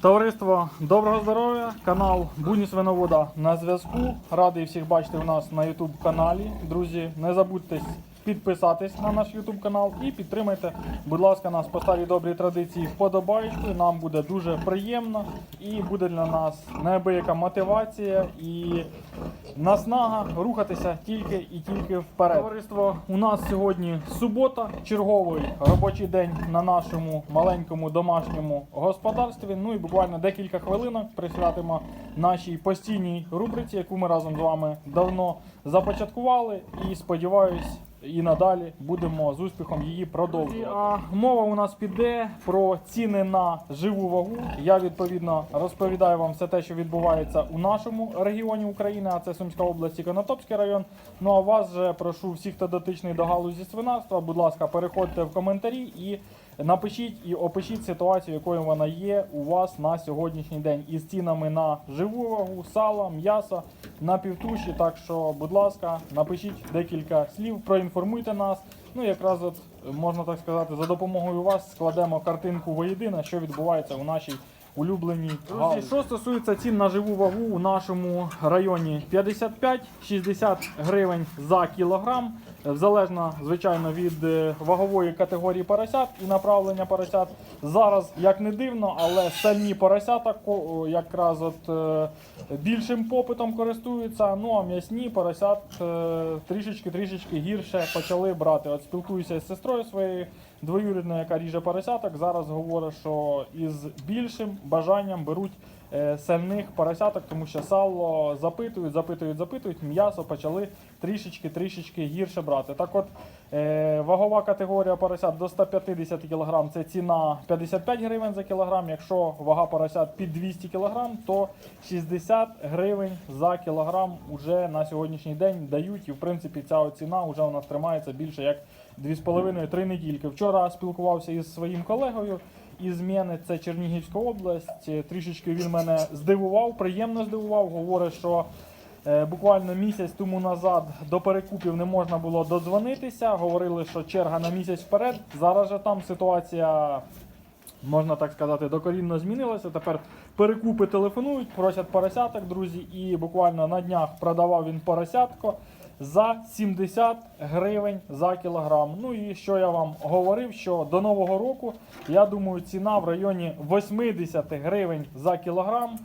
Товариство, доброго здоров'я! Канал Буні Свиновода на зв'язку. Радий всіх бачити у нас на YouTube каналі. Друзі, не забудьте підписатись на наш YouTube канал і підтримайте, будь ласка, нас по старій добрій традиції вподобаєчкою. Нам буде дуже приємно і буде для нас неабияка мотивація і наснага рухатися тільки і тільки вперед. Товариство, у нас сьогодні субота, черговий робочий день на нашому маленькому домашньому господарстві. Ну і буквально декілька хвилинок присвятимо нашій постійній рубриці, яку ми разом з вами давно започаткували. І сподіваюсь. І надалі будемо з успіхом її продовжувати. А мова у нас піде про ціни на живу вагу. Я відповідно розповідаю вам все те, що відбувається у нашому регіоні України, а це Сумська область і Конотопський район. Ну а вас же прошу всіх, хто дотичний до галузі свинарства, будь ласка, переходьте в коментарі і напишіть і опишіть ситуацію, якою вона є у вас на сьогоднішній день із цінами на живу вагу, сало, м'ясо, на півтуші. Так що, будь ласка, напишіть декілька слів, проінформуйте нас. Ну, якраз от можна так сказати, за допомогою вас складемо картинку воєдина, що відбувається у нашій улюбленій галузі. Що стосується цін на живу вагу у нашому районі 55-60 гривень за кілограм, е, залежно, звичайно, від е, вагової категорії поросят і направлення поросят. Зараз, як не дивно, але сальні поросята якраз от е, більшим попитом користуються. Ну а м'ясні поросят трішечки-трішечки гірше почали брати. От спілкуюся з сестрою своєю двоюрідною, яка ріже поросяток. Зараз говорить, що із більшим бажанням беруть е, сальних поросяток, тому що сало запитують, запитують, запитують, м'ясо почали трішечки-трішечки гірше брати. Так от е, вагова категорія поросят до 150 кг це ціна 55 гривень за кілограм. Якщо вага поросят під 200 кг, то 60 гривень за кілограм уже на сьогоднішній день дають. І в принципі ця ціна вже у нас тримається більше як 2,5-3 недільки. Вчора спілкувався із своїм колегою із Мєни, це Чернігівська область. Е, Трішечки він мене здивував, приємно здивував. Говорить, що е, буквально місяць тому назад до перекупів не можна було додзвонитися. Говорили, що черга на місяць вперед. Зараз же там ситуація. Можна так сказати, докорінно змінилося. Тепер перекупи телефонують, просять поросяток, друзі, і буквально на днях продавав він поросятко за 70 гривень за кілограм. Ну і що я вам говорив, що до нового року, я думаю, ціна в районі 80 гривень за кілограм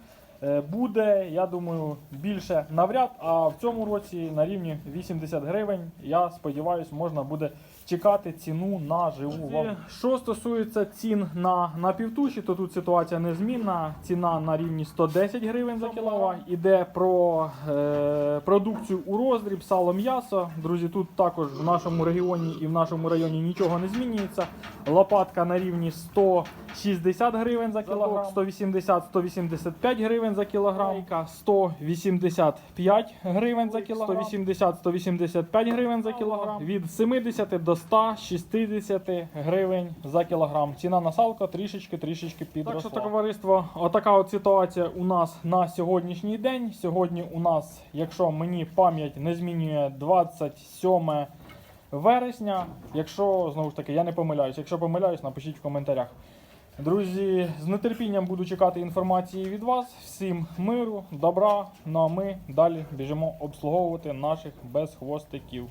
е, буде, я думаю, більше навряд. А в цьому році на рівні 80 гривень, я сподіваюся, можна буде чекати ціну на живу вагу. Що стосується цін на, на півтуші, то тут ситуація незмінна. Ціна на рівні 110 гривень за кілограм. Іде про е, продукцію у роздріб, сало м'ясо. Друзі, тут також в нашому регіоні і в нашому районі нічого не змінюється. Лопатка на рівні 160 гривень за кілограм, 180-185 гривень за кілограм, 185 гривень за кілограм, 180-185 гривень за кілограм, від 70 до 160 гривень за кілограм. Ціна на салко трішечки-трішечки підросла. Так що, товариство, отака от ситуація у нас на сьогоднішній день. Сьогодні у нас, якщо мені пам'ять не змінює 27 вересня. Якщо знову ж таки я не помиляюсь, якщо помиляюсь, напишіть в коментарях. Друзі, з нетерпінням буду чекати інформації від вас. Всім миру, добра. Ну а ми далі біжимо обслуговувати наших безхвостиків.